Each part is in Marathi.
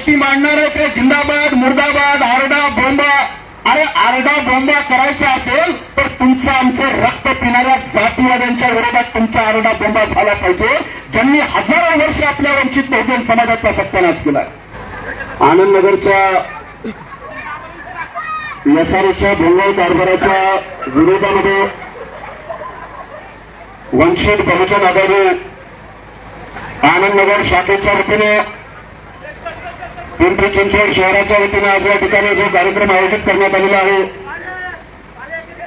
गोष्टी मांडणार आहे ते जिंदाबाद मुर्दाबाद आरडा बोंबा. अरे आरडा बोंबा करायचा असेल तर तुमचं आमचं रक्त पिणाऱ्या जातीवाद्यांच्या विरोधात तुमचा आरडा बोंबा झाला पाहिजे. ज्यांनी हजारो वर्ष आपल्या वंचित बहुजन समाजाचा सत्यानाश केला. आनंद नगरच्या एसआरच्या भोंगळ कारभाराच्या विरोधामध्ये वंचित बहुजन आघाडी आनंदनगर शाखेच्या वतीने पिंपरी चिंचवड शहराच्या वतीने आज या ठिकाणी जो कार्यक्रम आयोजित करण्यात आलेला आहे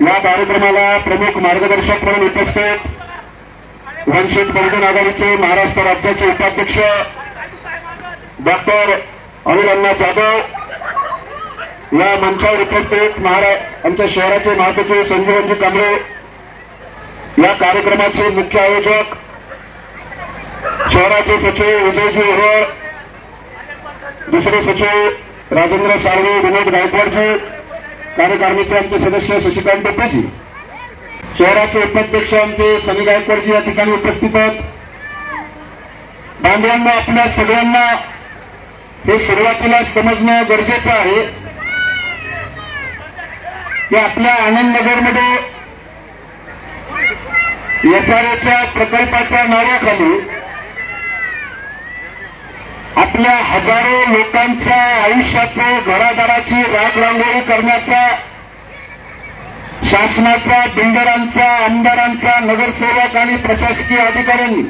या कार्यक्रमाला प्रमुख मार्गदर्शक म्हणून उपस्थित वंचित बहुजन आघाडीचे महाराष्ट्र राज्याचे उपाध्यक्ष डॉक्टर अनिल जाधव. या मंचावर उपस्थित महारा आमच्या शहराचे महासचिव संजीवनजी कांबळे. या कार्यक्रमाचे मुख्य आयोजक शहराचे सचिव विजयजी ओरळ दुसरे सचिव राजेंद्र साळवे विनोद गायकवाडजी कार्यकारिणीचे आमचे सदस्य शशिकांत टोपेजी. शहराचे उपाध्यक्ष आमचे सनी गायकवाडजी या ठिकाणी उपस्थित आहेत. बांधवांना आपल्या सगळ्यांना हे सुरुवातीला समजणं गरजेचं आहे. की आपल्या आनंदनगरमध्ये एसआरएच्या प्रकल्पाच्या नावाखाली आपल्या हजारो लोकांच्या आयुष्याचं घरादाराची राग रांगोळी करण्याचा शासनाचा बिल्डरांचा आमदारांचा नगरसेवक आणि प्रशासकीय अधिकाऱ्यांनी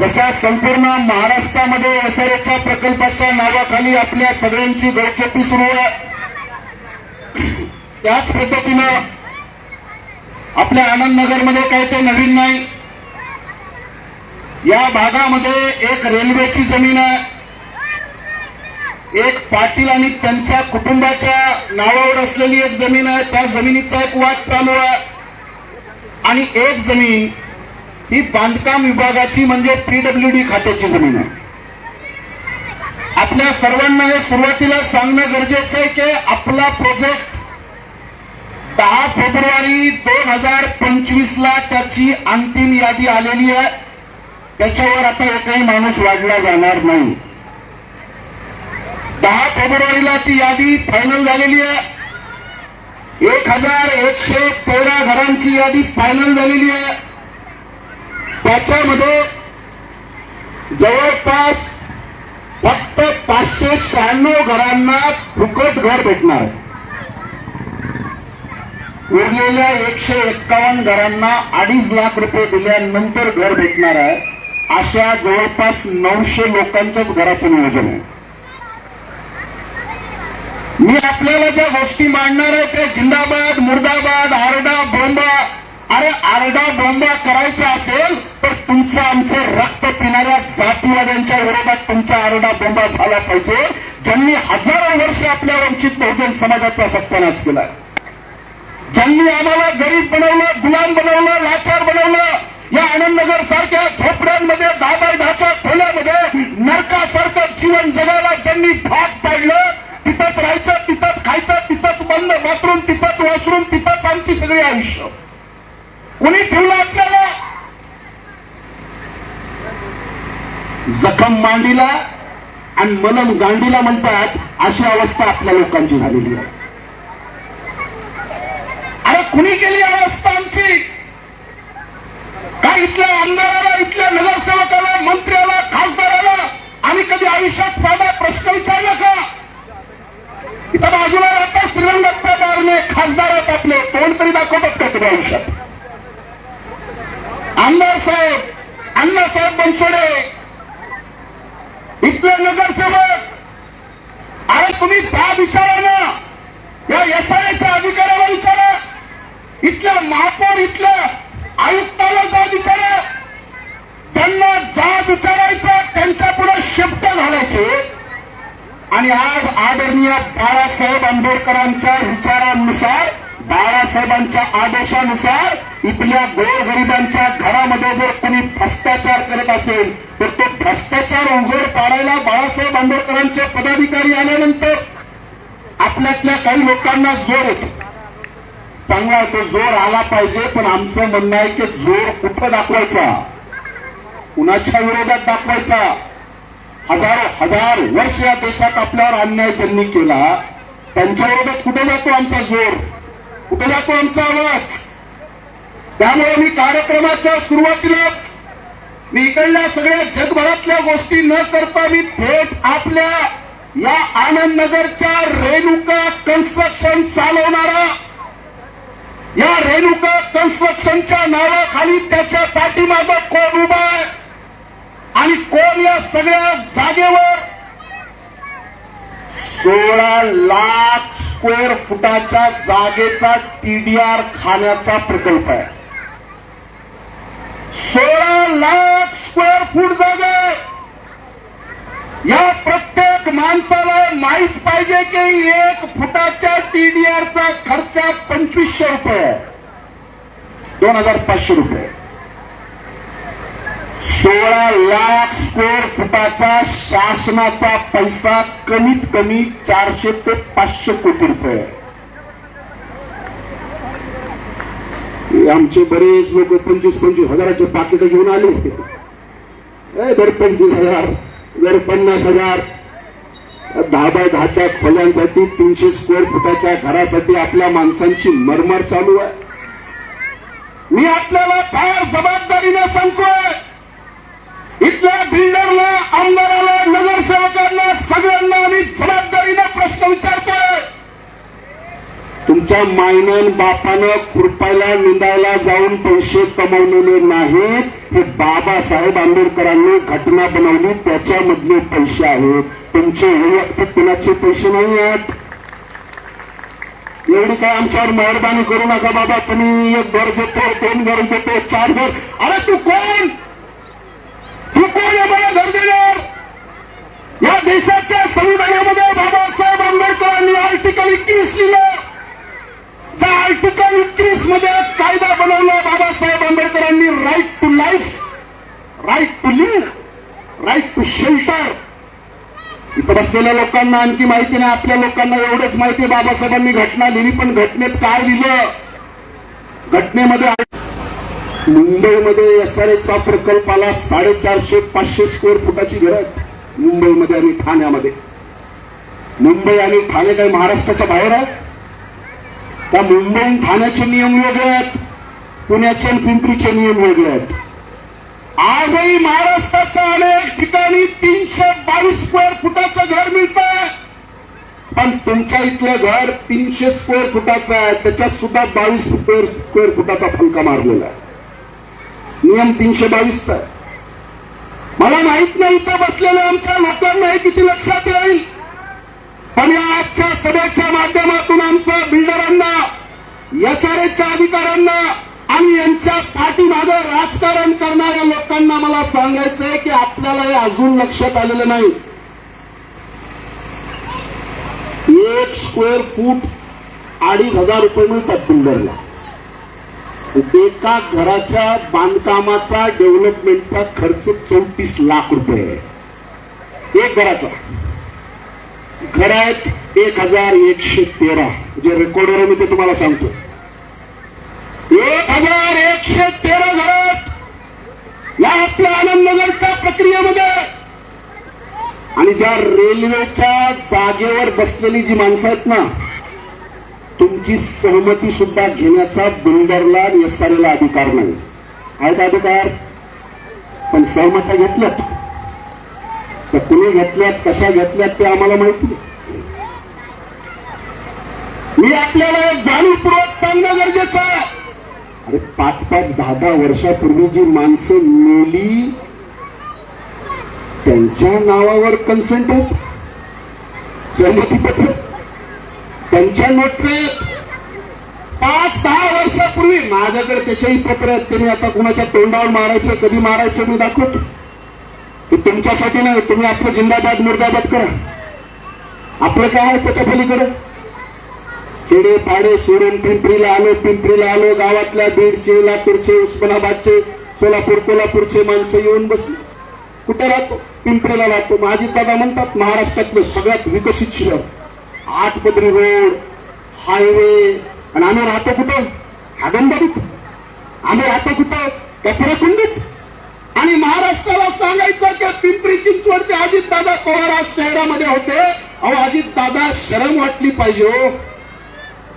जसा संपूर्ण महाराष्ट्रामध्ये एसआरएच्या प्रकल्पाच्या नावाखाली आपल्या सगळ्यांची गळचेपी सुरू आहे त्याच पद्धतीनं आपल्या आनंदनगरमध्ये काही ते नवीन नाही. या भागामध्ये एक रेल्वेची जमीन आहे. एक पाटील आणि त्यांच्या कुटुंबाच्या नावावर असलेली एक जमीन आहे. त्या जमिनीचा एक वाद चालू आहे. आणि एक जमीन ही बांधकाम विभागाची म्हणजे पीडब्ल्यूडी खात्याची जमीन आहे. आपल्या सर्वांना हे सुरुवातीला सांगणं गरजेचं आहे की आपला प्रोजेक्ट दहा फेब्रुवारी दोन हजार पंचवीस ला त्याची अंतिम यादी आलेली आहे. त्याच्यावर आता एकही माणूस वाढला जाणार नाही. दहा फेब्रुवारीला ती यादी फायनल झालेली आहे. एक हजार एकशे तेरा घरांची यादी फायनल झालेली आहे. त्याच्यामध्ये जवळपास फक्त पाचशे शहाण्णव घरांना फुकट घर भेटणार. उरलेल्या एकशे एक्कावन्न घरांना अडीच लाख रुपये दिल्यानंतर घर भेटणार आहे. अशा जवळपास नऊशे लोकांच्याच घराचं नियोजन आहे. मी आपल्याला ज्या गोष्टी मांडणार आहे त्या जिंदाबाद मुर्दाबाद आरडा बोंबा. अरे आरडा बोंबा करायचा असेल तर तुमचं आमचं रक्त पिणाऱ्या जातीवाद्यांच्या विरोधात तुमचा आरडा बोंबा झाला पाहिजे ज्यांनी हजारो वर्ष आपल्या वंचित बहुजन समाजाचा सत्यानाश केला. ज्यांनी आम्हाला गरीब बनवलं गुलाम बनवलं लाचार बनवलं या आनंदनगर सारख्या झोपड्यांमध्ये दहा बाय दहाच्या खोल्यामध्ये नरकासारखं जीवन जगायला ज्यांनी भाग पाडलं तिथंच राहायचं तिथंच खायचं तिथंच बंद बाथरूम तिथंच वॉशरूम तिथंच आमची सगळी आयुष्य. कुणी ठेवलं आपल्याला? जखम मांडीला आणि मलम गांडीला म्हणतात अशी अवस्था आपल्या लोकांची झालेली आहे. अरे कुणी केली अवस्था आमची? इथल्या आमदाराला इथल्या नगरसेवकाला मंत्र्याला खासदाराला आम्ही कधी आयुष्यात साधा प्रश्न विचारला का? इथं बाजूला राहता श्रीरंगप्पा बारणे खासदार आहेत आपले. तोंड तरी दाखवतात का तुम्ही आयुष्यात? आमदार साहेब अण्णासाहेब बनसोडे. इथले नगरसेवक अरे तुम्ही जा विचारा ना. या एसआयच्या अधिकाऱ्याला विचारा. इथल्या महापौर इथल्या आयुक्ताला जा विचारा त्यांना जा विचारायचं त्यांच्या पुढे शब्द घालायचे. आणि आज आदरणीय बाळासाहेब आंबेडकरांच्या विचारांनुसार बाळासाहेबांच्या आदेशानुसार इथल्या गोरगरिबांच्या घरामध्ये जर कोणी भ्रष्टाचार करत असेल तर तो भ्रष्टाचार उघड पाडायला बाळासाहेब आंबेडकरांचे पदाधिकारी आल्यानंतर आपल्यातल्या काही लोकांना जोर येतो. चांगला तो जोर आला पाहिजे पण आमचं म्हणणं आहे की जोर कुठं दाखवायचा? कुणाच्या विरोधात दाखवायचा? हजारो हजार वर्ष या देशात आपल्यावर अन्याय ज्यांनी केला त्यांच्या विरोधात कुठे जातो आमचा जोर? कुठे जातो आमचा आवाज? त्यामुळे मी कार्यक्रमाच्या सुरुवातीलाच मी इकडल्या सगळ्या जगभरातल्या गोष्टी न करता मी थेट आपल्या या आनंद नगरच्या रेणुका कन्स्ट्रक्शन चालवणारा या रेणुका कन्स्ट्रक्शनच्या नावाखाली त्याच्या पाठीमागं कोण उभा आहे? आणि कोण या सगळ्या जागेवर? सोळा लाख स्क्वेअर फुटाच्या जागेचा टीडीआर खाण्याचा प्रकल्प आहे. सोळा लाख स्क्वेअर फूट जागा आहे. या प्रत्येक माणसाला माहीत पाहिजे की एक फुटाच्या टीडीआरचा खर्च पंचवीसशे रुपये. दोन हजार पाचशे रुपये. सोळा लाख स्क्वेअर फुटाचा शासनाचा पैसा कमीत कमी चारशे ते पाचशे कोटी रुपये. आमचे बरेच लोक पंचवीस पंचवीस हजाराचे पाकिट घेऊन आले दर पंचवीस हजार. जर पन्नास हजार दहा बाय दहाच्या खोल्यांसाठी तीनशे स्क्वेअर फुटाच्या घरासाठी आपल्या माणसांची मरमर चालू आहे. मी आपल्याला फार जबाबदारीने सांगतोय इथल्या बिल्डरला आमदाराला नगरसेवकांना सगळ्यांना आम्ही जबाबदारीने प्रश्न विचारतोय. तुमच्या मायनन बापानं खुरपायला निंदायला जाऊन पैसे कमवलेले नाहीत. हे बाबासाहेब आंबेडकरांनी घटना बनवली त्याच्यामधले पैसे आहेत. तुमचे वैयक्तिक कुणाचे पैसे नाही आहेत? एवढी काय आमच्यावर मेहरबानी करू नका बाबा. तुम्ही एक घर देतो दोन घर देतो चार घर. अरे तू कोण? तू कोण आहे मला घर देणार या देशाच्या संविधानामध्ये बाबासाहेब आंबेडकरांनी आर्टिकल एकवीस लिहिलं. आर्टिकल तीसमध्ये कायदा बनवला बाबासाहेब आंबेडकरांनी right to life right to live right to shelter इथं बसलेल्या लोकांना आणखी माहिती नाही आपल्या लोकांना एवढंच माहिती बाबासाहेबांनी घटना लिहिली पण घटनेत काय लिहिलं? घटनेमध्ये मुंबईमध्ये एस आर एचा प्रकल्पाला साडेचारशे पाचशे स्क्वेअर फुटाची घरं आहेत. मुंबईमध्ये आणि ठाण्यामध्ये. मुंबई आणि ठाणे काही महाराष्ट्राच्या बाहेर आहे त्या मुंबई ठाण्याचे नियम वेगळे आहेत पुण्याचे आणि पिंपरीचे नियम वेगळे आहेत. आजही महाराष्ट्राच्या अनेक ठिकाणी तीनशे बावीस स्क्वेअर फुटाचं घर मिळतंय. पण तुमच्या इथलं घर तीनशे स्क्वेअर फुटाचं आहे त्याच्यात सुद्धा बावीस स्क्वेअर स्क्वेअर फुटाचा फलका मारलेला आहे. नियम तीनशे बावीसचा आहे. मला माहीत नाही इथं बसलेल्या आमच्या लोकांना हे किती लक्षात येईल. पण या आजच्या सभेच्या माध्यमातून आमचं बिल्डरांना एसआरएच्या अधिकाऱ्यांना आणि यांच्या पाठीमागे राजकारण करणाऱ्या लोकांना मला सांगायचंय की आपल्याला हे अजून लक्षात आलेलं नाही. एक स्क्वेअर फूट अडीच हजार रुपये मिळतात बिल्डरला एका घराच्या बांधकामाचा डेव्हलपमेंटचा खर्च चौतीस लाख रुपये आहे. एक घराचा. घरात एक हजार एकशे तेरा. जे रेकॉर्डवर मी ते तुम्हाला सांगतो. एक हजार एकशे तेरा घरात या आपल्या आनंदनगरच्या प्रक्रियेमध्ये. आणि ज्या रेल्वेच्या जागेवर बसलेली जी माणसं आहेत ना तुमची सहमती सुद्धा घेण्याचा बिल्डरला एसआरएला अधिकार नाही. आहेत अधिकार पण सहमत्या घेतल्यात तर कुणी घेतल्यात कशा घेतल्यात ते आम्हाला माहिती मी आपल्याला जाणीवपूर्वक सांगणं गरजेचं आहे. अरे पाच पाच दहा दहा वर्षापूर्वी जी माणसं मेली त्यांच्या नावावर कन्सेंट आहेत सहमतीपत्र. त्यांच्या नोटवेत पाच दहा वर्षापूर्वी माझ्याकडे त्याच्याही पत्र आहेत त्यांनी आता कुणाच्या तोंडावर मारायचं कधी मारायचं मी दाखवतो. ते तुमच्यासाठी नाही तुम्ही आपलं जिंदाबाद मुर्दाबाद करा. आपलं काय आहे त्याच्या पलीकडे? खेडे पाडे सोडून पिंपरीला आलो पिंपरीला आलो गावातल्या बीडचे लातूरचे उस्मानाबादचे सोलापूर कोल्हापूरचे माणसं येऊन बसले. कुठे राहतो? पिंपरीला राहतो. माझी दादा म्हणतात महाराष्ट्रातलं सगळ्यात विकसित शहर आठ पदरी रोड हायवे. आणि आम्ही राहतो कुठं? हागंदारीत आम्ही राहतो कुठं? कचरा कुंडीत आणि महाराष्ट्राला सांगायचं की पिंपरी चिंचवड ते अजित दादा पवार आज शहरामध्ये होते. अहो अजित दादा शरम वाटली पाहिजे हो.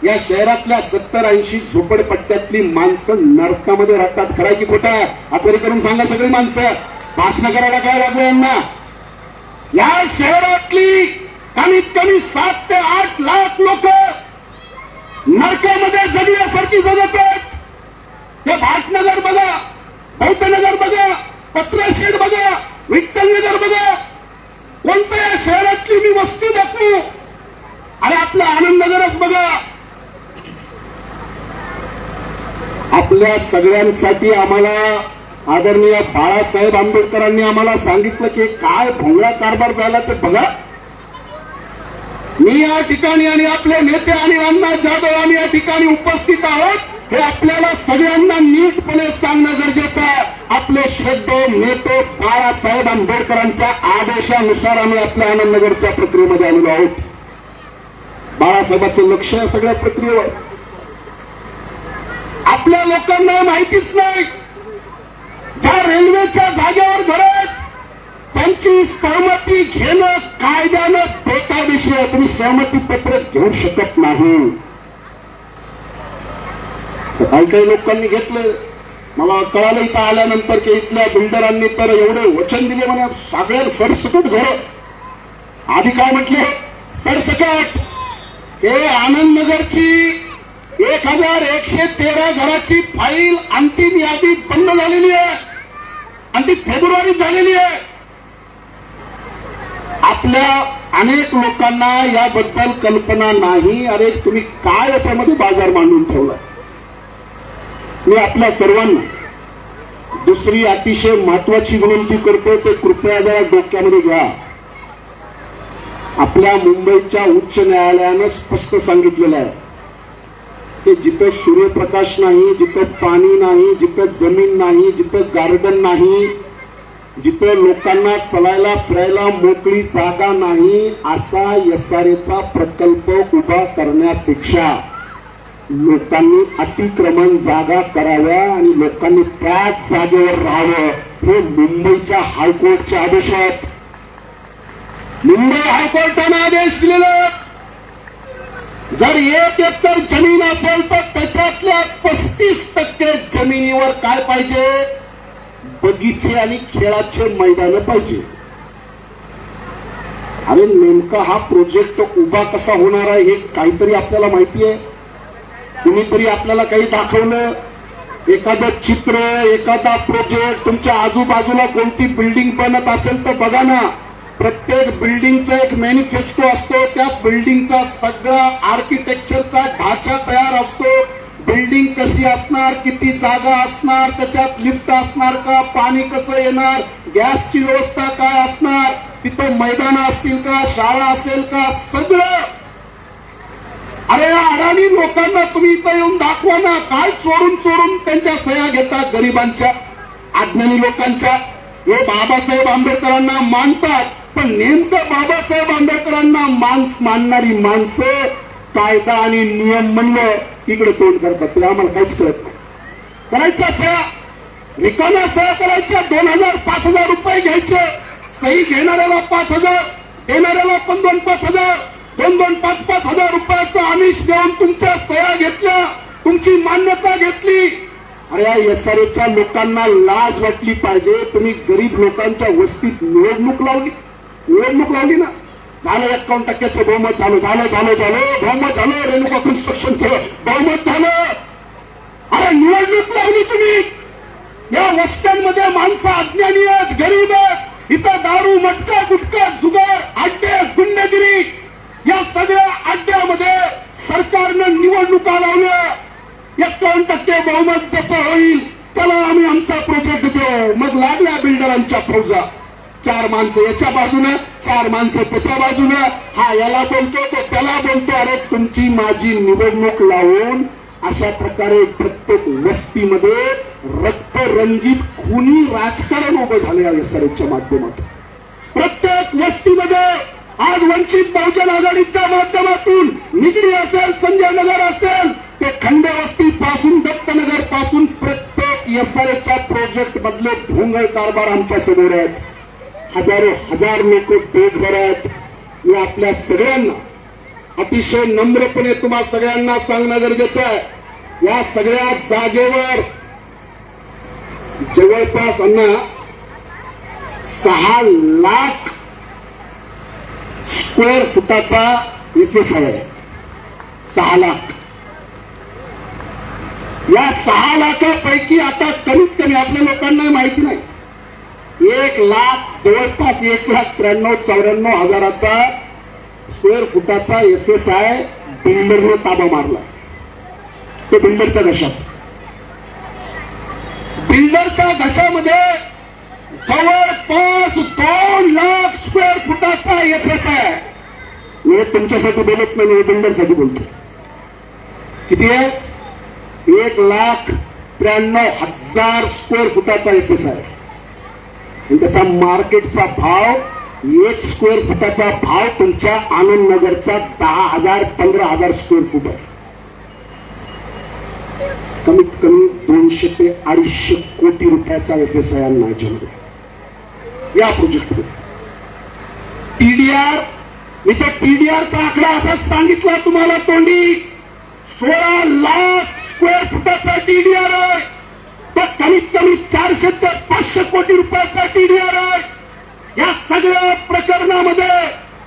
या शहरातल्या सत्तर ऐंशी झोपडपट्ट्यातली माणसं नरकामध्ये राहतात खरं की खोटा आहे? करून सांगा सगळी माणसं. भाषण करायला काय लागलं यांना? या शहरातली कमीत कमी सात ते आठ लाख लोक नरकामध्ये जगण्यासारखी जगत आहेत. ते भाटनगर बघा. बौद्धनगर बघा पत्रशेड बघा विठ्ठलनगर बघा. कोणत्या या शहरातली मी वस्ती दाखवू? आणि आपलं आनंदनगरच बघा. आपल्या सगळ्यांसाठी आम्हाला आदरणीय बाळासाहेब आंबेडकरांनी आम्हाला सांगितलं की काय भोंगळा कारभार झाला ते बघा. मी या ठिकाणी आणि आपले नेते आणि अण्णा जाधव आम्ही या ठिकाणी उपस्थित आहोत. हे आपल्याला सगळ्यांना नीटपणे सांगणं गरजेचं आहे. आपले श्रद्धे नेते बाळासाहेब आंबेडकरांच्या आदेशानुसार आम्ही आपल्या आनंदनगरच्या प्रक्रियेमध्ये आलेलो आहोत. बाळासाहेबांचं लक्ष या सगळ्या प्रक्रियेवर. आपल्या लोकांना माहितीच नाही. ज्या रेल्वेच्या जागेवर धरत त्यांची सहमती घेणं कायद्यानं बेकायदेशीर आहे. तुम्ही सहमती पत्र घेऊ शकत नाही. काही काही लोकांनी घेतलं. मला कळालं इथं आल्यानंतर की इथल्या बिल्डरांनी तर एवढे वचन दिले म्हणे सगळ्या सरसकट घर. आधी काय म्हटले? सरसकट. हे आनंदनगरची एक हजार एकशे तेरा घराची फाईल अंतिम यादी बंद झालेली आहे. आणि ती फेब्रुवारीत झालेली आहे. आपल्या अनेक लोकांना याबद्दल कल्पना नाही. अरे तुम्ही काय याच्यामध्ये बाजार मांडून ठेवला मी आपल्या सर्वांना दुसरी अतिशय महत्वाची विनंती करतो ते कृपया जरा डोक्यामध्ये घ्या. आपल्या मुंबईच्या उच्च न्यायालयानं स्पष्ट सांगितलेलं आहे. की जिथं सूर्यप्रकाश नाही जिथं पाणी नाही जिथं जमीन नाही जिथं गार्डन नाही जिथं लोकांना चलायला फिरायला मोकळी जागा नाही असा एसआरएचा प्रकल्प उभा करण्यापेक्षा लोकांनी अतिक्रमण जागा कराव्या आणि लोकांनी त्याच जागेवर राहावं हे मुंबईच्या हायकोर्टचे आदेश आहेत मुंबई हायकोर्टाने आदेश दिलेला जर एक एकर जमीन असेल तर त्याच्यातल्या पस्तीस टक्के जमिनीवर काय पाहिजे? बगीचे आणि खेळाचे मैदान पाहिजे. अरे नेमका हा प्रोजेक्ट उभा कसा होणार आहे हे काहीतरी आपल्याला माहिती आहे? कुणीतरी आपल्याला काही दाखवलं? एखादं चित्र एखादा प्रोजेक्ट तुमच्या आजूबाजूला कोणती बिल्डिंग बनत असेल तर बघा ना. प्रत्येक बिल्डिंगचा एक मॅनिफेस्टो असतो. त्या बिल्डिंगचा सगळा आर्किटेक्चरचा ढाचा तयार असतो. बिल्डिंग कशी असणार किती जागा असणार त्याच्यात लिफ्ट असणार का पाणी कसं येणार गॅसची व्यवस्था काय असणार तिथं मैदान असतील का शाळा असेल का सगळं अरे या अडाणी लोकांना तुम्ही इथं येऊन दाखवा ना. काय चोरून चोरून त्यांच्या सह्या घेतात गरिबांच्या अज्ञानी लोकांच्या. हे बाबासाहेब आंबेडकरांना मानतात पण नेमकं बाबासाहेब आंबेडकरांना माणस मानणारी माणसं कायदा आणि नियम म्हणलं इकडे तोंड करतात. ते आम्हाला काहीच कळत नाही. करायच्या सह्या रिकाम्या सह्या करायच्या दोन हजार पाच हजार रुपये घ्यायचे. सही घेणाऱ्याला पाच हजार देणाऱ्याला पण दोन पाच हजार. दोन दोन पाच पाच हजार रुपयाचं आमिष देऊन तुमच्या सह्या घेतल्या तुमची मान्यता घेतली. अरे या एसआरएच्या लोकांना लाज वाटली पाहिजे. तुम्ही गरीब लोकांच्या वस्तीत निवडणूक लावली. निवडणूक लावली ना. झालं एकावन्न टक्क्याचं बहुमत झालं झालं झालं झालं. बहुमत झालं रेणुका कन्स्ट्रक्शनचं बहुमत झालं. अरे निवडणूक लावली तुम्ही. या वस्त्यांमध्ये माणसं अज्ञानी आहेत गरीब आहेत. इथं दारू मटका गुटका जुगार अड्डे गुंडगिरी या सगळ्या अड्ड्यामध्ये सरकारनं निवडणुका लावल्या. एकावन्न टक्के बहुमत जसं होईल त्याला आम्ही आमचा प्रोजेक्ट देऊ मग लागल्या बिल्डरांच्या फौजा चार माणसं याच्या बाजूने चार माणसं त्याच्या बाजूने. हा याला बोलतो तो त्याला बोलतो अरे तुमची माझी निवडणूक लावून अशा प्रकारे प्रत्येक वस्तीमध्ये रक्तरंजित खुनी राजकारण उभं झालं या एसआरएच्या माध्यमातून. प्रत्येक वस्तीमध्ये आज वंचित बहुजन आघाडीच्या माध्यमातून निगडी असेल संजय नगर असेल ते खंडेवस्ती पासून दत्तनगरपासून प्रत्येक एसआरएच्या प्रोजेक्ट मधले भोंगळ कारभार आमच्यासमोर आहेत. हजारो हजार लोक बेघर आहेत. मी आपल्या सगळ्यांना अतिशय नम्रपणे तुम्हा सगळ्यांना सांगणं गरजेचं आहे. या सगळ्या जागेवर जवळपास अण्णा सहा लाख स्क्वेअर फुटाचा एफएस आहे. सहा लाख. या सहा लाखापैकी आता कमीत कमी आपल्या लोकांना माहिती नाही. एक लाख जवळपास एक लाख त्र्याण्णव चौऱ्याण्णव हजाराचा स्क्वेअर फुटाचा एफ एस आय बिल्डरने ताबा मारला. तो बिल्डरच्या घशात. बिल्डरच्या घशामध्ये जवळपास दोन लाख स्क्वेअर फुटाचा एफ एस आहे. मी हे तुमच्यासाठी बोलत नाही मी बिल्डरसाठी बोलतो किती आहे? एक लाख त्र्याण्णव हजार स्क्वेअर फुटाचा एफ एस आहे. आणि त्याचा मार्केटचा भाव एक स्क्वेअर फुटाचा भाव तुमच्या आनंद नगरचा दहा हजार पंधरा हजार स्क्वेअर फुट आहे. कमीत कमी दोनशे ते अडीचशे कोटी रुपयाचा एफ एस आय याच्यामध्ये या प्रोजेक्टमध्ये टीडीआर मी त्या टीडीआरचा आकडा असाच सांगितला तुम्हाला तोंडी. सोळा लाख स्क्वेअर फुटाचा टीडीआर आहे. तो कमीत कमी चारशे ते पाचशे कोटी रुपयाचा टीडीआर आहे. या सगळ्या प्रकरणामध्ये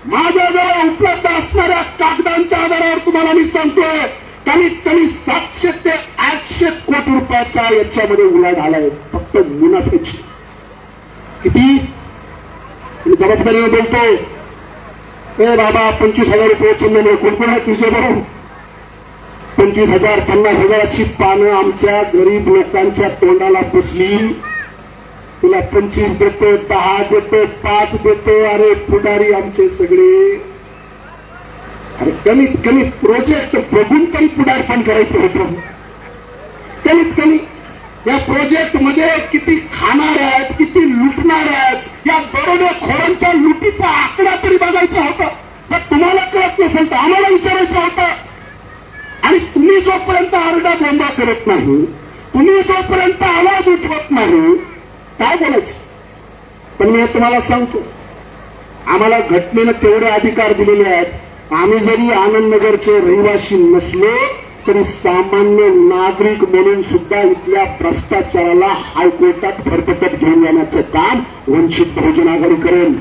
माझ्याजवळ उपलब्ध असणाऱ्या कागदांच्या आधारावर तुम्हाला मी सांगतोय कमीत कमी सातशे ते आठशे कोटी रुपयाचा याच्यामध्ये उलाढ आलाय फक्त मुनाफ्याची किती? जबाबदारीने बोलतोय. ए बाबा पंचवीस हजार रुपये चंदन कोण कोण आहे तुझे बरोबर पंचवीस हजार पन्नास हजाराची पानं आमच्या गरीब लोकांच्या तोंडाला पुसली. तुला पंचवीस देतो दहा देतो पाच देतो अरे पुढारी आमचे सगळे. अरे कमीत कमी प्रोजेक्ट बघून तरी पुढारपण करायचं होतं. कमीत कमी. या प्रोजेक्टमध्ये किती खाणार आहेत किती लुटणार आहेत या खोरांच्या लुटीचा आकडा तरी बघायचा होता. जर तुम्हाला कळत नसेल तर आम्हाला विचारायचं होतं. आणि तुम्ही जोपर्यंत आरडा बोंबा करत नाही तुम्ही जोपर्यंत आवाज उठवत नाही काय बोलायचं? पण मी तुम्हाला सांगतो आम्हाला घटनेनं तेवढे अधिकार दिलेले आहेत. आम्ही जरी आनंदनगरचे रहिवासी नसलो तरी सामान्य नागरिक म्हणून सुद्धा इथल्या भ्रष्टाचाराला हायकोर्टात फरफटत घेऊन जाण्याचं काम वंचित बहुजन आघाडी करेल.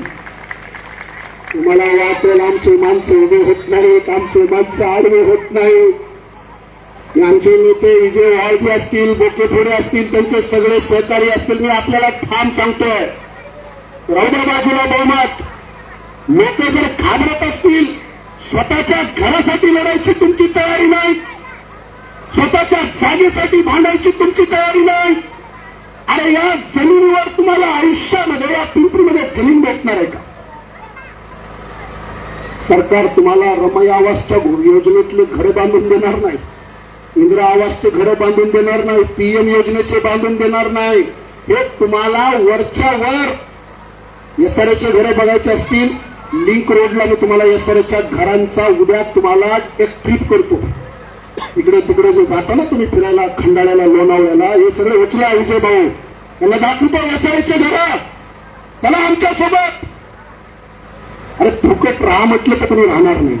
तुम्हाला वाटेल आमचे माणसं उभे होत नाहीत आमचे माणसं आडवे होत नाहीत. आमचे नेते विजय वाळजे असतील बोकेफोडे असतील त्यांचे सगळे सहकारी असतील मी आपल्याला ठाम सांगतोय. राहुद्या बाजूला बहुमत. लोक जर घाबरत असतील स्वतःच्या घरासाठी लढायची तुमची तयारी नाही. साठी भांडायची तुमची तयारी नाही. अरे या जमिनीवर तुम्हाला आयुष्यामध्ये या पिंपरीमध्ये जमीन भेटणार आहे का? सरकार तुम्हाला रमय आवासच्या योजनेतले घर बांधून देणार नाही. इंदिरा आवासचे घर बांधून देणार नाही पीएम योजनेचे बांधून देणार नाही. हे तुम्हाला वरच्या वर एसआरएचे घरं बघायचे असतील लिंक रोडला मी तुम्हाला एसआरएच्या घरांचा उद्या तुम्हाला एक ट्रिप करतो. इकडे तिकडे जो जाता ना तुम्ही फिरायला खंडाळ्याला लोणावळ्याला हे सगळे उचला विजय भाऊ. यांना दाखवतो एसआरएचे घर त्याला आमच्यासोबत. अरे फुकट राहा म्हटलं तर कोणी राहणार नाही.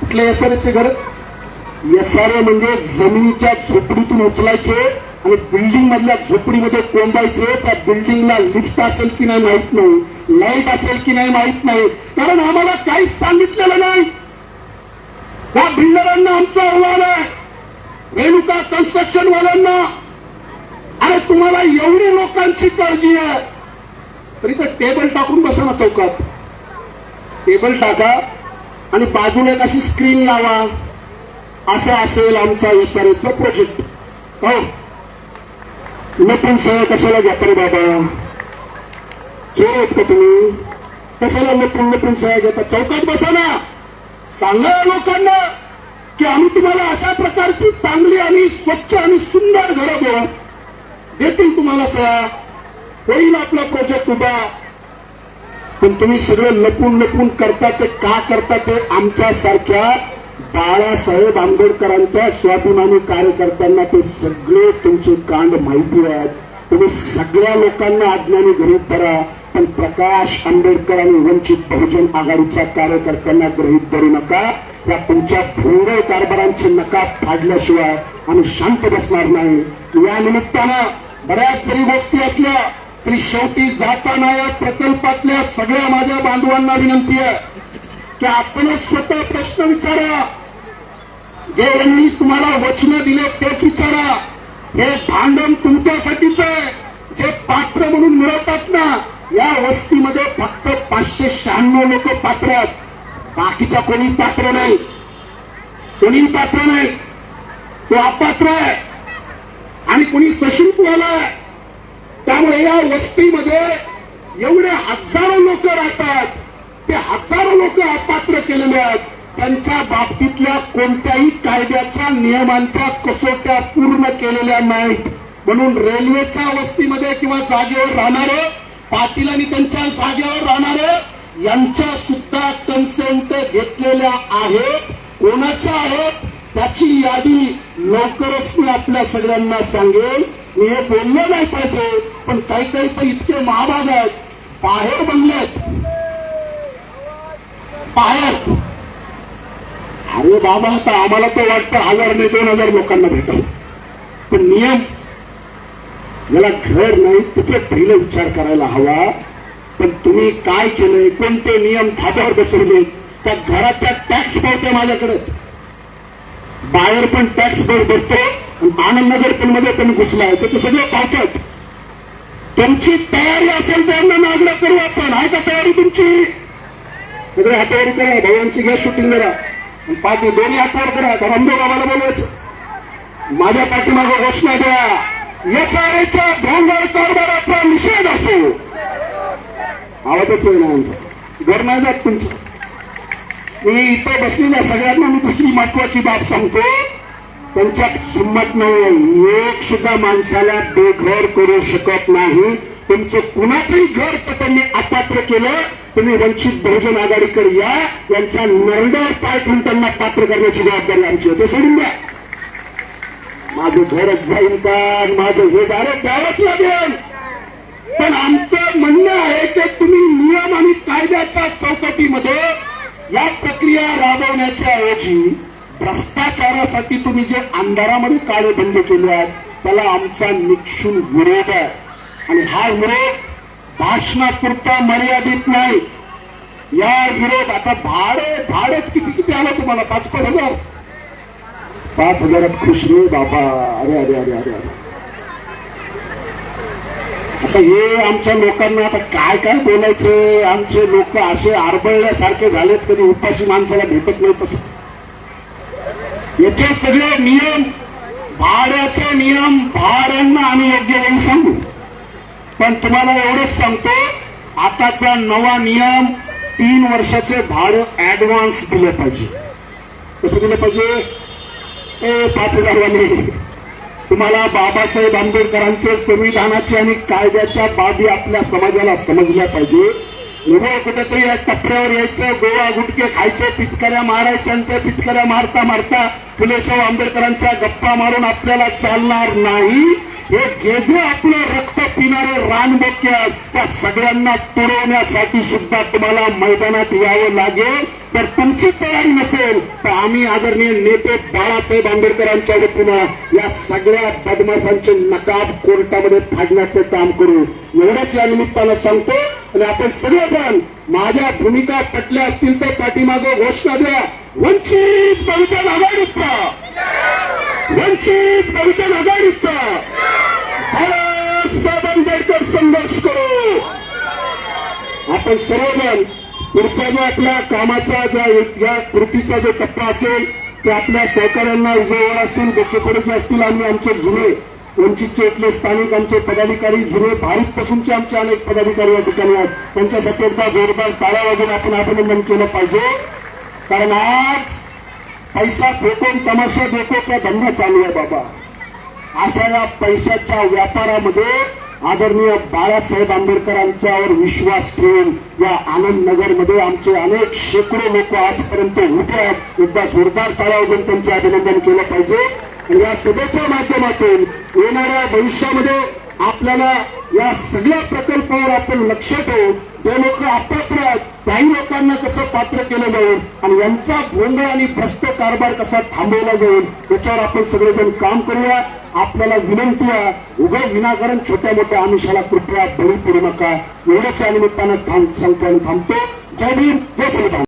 कुठले एसआरएचे घर? एसआरए म्हणजे जमिनीच्या झोपडीतून उचलायचे आणि बिल्डिंग मधल्या झोपडीमध्ये कोंबायचे. त्या बिल्डिंगला लिफ्ट असेल की नाही माहीत नाही. लाइट असेल की नाही माहीत नाही. कारण आम्हाला काहीच सांगितलेलं नाही. त्या बिल्डरांना आमचं आव्हान आहे. रेणुका कन्स्ट्रक्शन वाल्यांना. अरे तुम्हाला एवढी लोकांची काळजी आहे. तरी तर टेबल टाकून बसा ना चौकात. टेबल टाका आणि बाजूला एक अशी स्क्रीन लावा. असं असेल आमचा एसआरएचा प्रोजेक्ट हो. लपून सह कशाला घेता रे बाबा. चोर आहेत का तुम्ही? कशाला लपून लपून सह्या घेता? चौकात बसा ना. सांगा लोकांना की आम्ही तुम्हाला अशा प्रकारची चांगली आणि स्वच्छ आणि सुंदर घरं देऊ. देतील तुम्हाला सह्या. होईल आपला प्रोजेक्ट उभा. पण तुम्ही सगळं लपून लपून करता ते का करता ते आमच्यासारख्या बाळासाहेब आंबेडकरांच्या स्वाभिमानी कार्यकर्त्यांना ते सगळे तुमचे कांड माहिती आहेत. तुम्ही सगळ्या लोकांना अज्ञानी गरीब धरा पण प्रकाश आंबेडकर आणि वंचित बहुजन आघाडीच्या कार्यकर्त्यांना गृहित धरू नका. या तुमच्या भोंगळ कारभारांचे नकाब फाडल्याशिवाय आम्ही शांत बसणार नाही. या निमित्तानं बऱ्याच जरी गोष्टी असल्या तरी शेवटी जाताना या प्रकल्पातल्या सगळ्या माझ्या बांधवांना विनंती आहे की आपणच स्वतः प्रश्न विचारा. जे यांनी तुम्हाला वचन दिले तेच विचारा. हे भांडण तुमच्यासाठीच आहे. जे पात्र म्हणून मिळवतात ना या वस्तीमध्ये फक्त पाचशे शहाण्णव लोक पात्र आहेत. बाकीचा कोणी पात्र नाही. कोणी पात्र नाही. तो अपात्र आहे. आणि कोणी सशुल्क आहे. त्यामुळे या वस्तीमध्ये एवढे हजारो लोक राहतात. ते हजारो लोक अपात्र केलेले आहेत. त्यांच्या बाबतीतल्या कोणत्याही कायद्याच्या नियमांच्या कसोट्या पूर्ण केलेल्या नाहीत. म्हणून रेल्वेच्या वस्तीमध्ये किंवा जागेवर राहणारं पाटील आणि त्यांच्या जागेवर राहणारे यांच्या सुद्धा कन्सेंट घेतलेल्या आहेत. कोणाच्या आहेत त्याची यादी लवकरच मी आपल्या सगळ्यांना सांगेल मी हे बोललं नाही पाहिजे पण काही काही तर इतके महाभाग आहेत. बाहेर बनलेत. बाहेर. अरे बाबा आता आम्हाला तर वाटतं हजार नाही दोन हजार लोकांना भेटल. पण नियम मला घर नाही त्याचे पहिलं विचार करायला हवा. पण तुम्ही काय केलंय कोणते नियम धाब्यावर बसवले? त्या घराच्या टॅक्स पावत्या माझ्याकडे. बाहेर पण टॅक्स भर भरतो आनंद नगर पण मध्ये पण घुसलाय त्याचे सगळे पावतात तुमची तयारी असेल तर यांना मागणं करू आपण. आहे का तयारी तुमची? सगळे हातावरी करा भावांची घ्या शूटिंग करा पाठी दोन्ही हातावर करा. तर अंबे बाबाला बोलवायचं. माझ्या पाठीमागं घोषणा द्या. एसआरएच्या भोंगळ कारभाराचा निषेध असो. आवाजच येईना आमचा. घर नाही जात तुमचं? मी इथं बसलेल्या सगळ्यांना मी दुसरी महत्वाची बाब सांगतो. त्यांच्यात हिंमत नाही एक सुद्धा माणसाला बेघर करू शकत नाही. तुमचं कुणाचंही घर तर त्यांनी अपात्र केलं तुम्ही वंचित बहुजन आघाडीकडे या यांचा नरड्यावर पाय ठेवून त्यांना पात्र करण्याची जबाबदारी आमची आहे. ते सोडून द्या. माझं घरच जाईल का माझं हे दार द्यावंच लागेल. पण आमचं म्हणणं आहे की तुम्ही नियम आणि कायद्याच्या चौकटीमध्ये या प्रक्रिया राबवण्याच्या ऐवजी भ्रष्टाचारासाठी तुम्ही जे अंधारामध्ये काळे बंद केले आहेत त्याला आमचा निक्षून विरोध आहे. आणि हा विरोध भाषणापुरता मर्यादित नाही. या विरोध आता भाडे भाडे किती किती आलं तुम्हाला? पाच पाच हजार. पाच हजारात खुश रे बाबा. अरे अरे अरे अरे अरे. आता हे आमच्या लोकांना आता काय काय बोलायचं? आमचे लोक असे आरबळल्यासारखे झालेत कधी उपाशी माणसाला भेटत नाही तसं. याचे सगळे नियम भाड्याचे नियम भाड्यांना आम्ही योग्य वेळी सांगू. पण तुम्हाला एवढंच सांगतो आताचा नवा नियम तीन वर्षाचे भाडं ऍडव्हान्स दिलं पाहिजे. कसं दिलं पाहिजे? पाच हजार तुम्हाला बाबासाहेब आंबेडकरांचे संविधानाचे आणि कायद्याच्या बाबी आपल्या समाजाला समजल्या पाहिजे. उभं कुठेतरी या टपऱ्यावर यायचं गोळा गुटके खायचे पिचकऱ्या मारायच्या आणि त्या पिचकऱ्या मारता मारता फुलेशाह आंबेडकरांच्या गप्पा मारून आपल्याला चालणार नाही. हे जे जे आपलं रक्त पिणारे रानबोके त्या सगळ्यांना तुडवण्यासाठी सुद्धा तुम्हाला मैदानात यावं लागेल. तर तुमची तयारी नसेल तर आम्ही आदरणीय नेते बाळासाहेब आंबेडकरांच्या वतीनं या सगळ्या बदमाशांचे नकाब कोर्टामध्ये फाडण्याचं काम करू. एवढंच या निमित्तानं सांगतो. आणि आपण सगळेजण माझ्या भूमिका पटल्या असतील तर पाठीमागं घोषणा द्या. वंचित बहुजन आघाडीचा. वंचित बहुजन आघाडीचा. बाळासाहेब आंबेडकर संघर्ष करू. आपण सर्वजण पुढचा जो आपल्या कामाचा ज्या या कृतीचा जो टप्पा असेल ते आपल्या सहकाऱ्यांना विजयवाड असतील गोकेपडेचे असतील आणि आमचे जुने वंचितचे इथले स्थानिक आमचे पदाधिकारी जुने भारतपासूनचे आमचे अनेक पदाधिकारी या ठिकाणी आहेत. त्यांच्यासाठी एकदा जोरदार टाळ्या वाजून आपण अभिनंदन केलं पाहिजे. कारण आज पैसा फेकून तमाशा देखोचा धंदा चालू आहे बाबा. अशा या पैशाच्या व्यापारामध्ये आदरणीय बाळासाहेब आंबेडकरांच्यावर विश्वास ठेवून या आनंद नगरमध्ये आमचे अनेक शेकडो लोक आजपर्यंत उभे आहेत. एकदा जोरदार तालावजून त्यांचे अभिनंदन केलं पाहिजे. या सभेच्या माध्यमातून येणाऱ्या भविष्यामध्ये आपल्याला या सगळ्या प्रकल्पावर आपण लक्ष ठेवू जे लोक अपात्र आहेत त्याही लोकांना कसं पात्र केलं जाईल आणि यांचा गोंधळ आणि भ्रष्ट कारभार कसा थांबवला जाईल याच्यावर आपण सगळेजण काम करूया. आपल्याला विनंती आहे उभय विनाकारण छोट्या मोठ्या आमिषाला कृपया बळी पडू नका. एवढ्याच या निमित्तानं थांब सांगतो आणि थांबतो. जय भीम जय श्रीराम.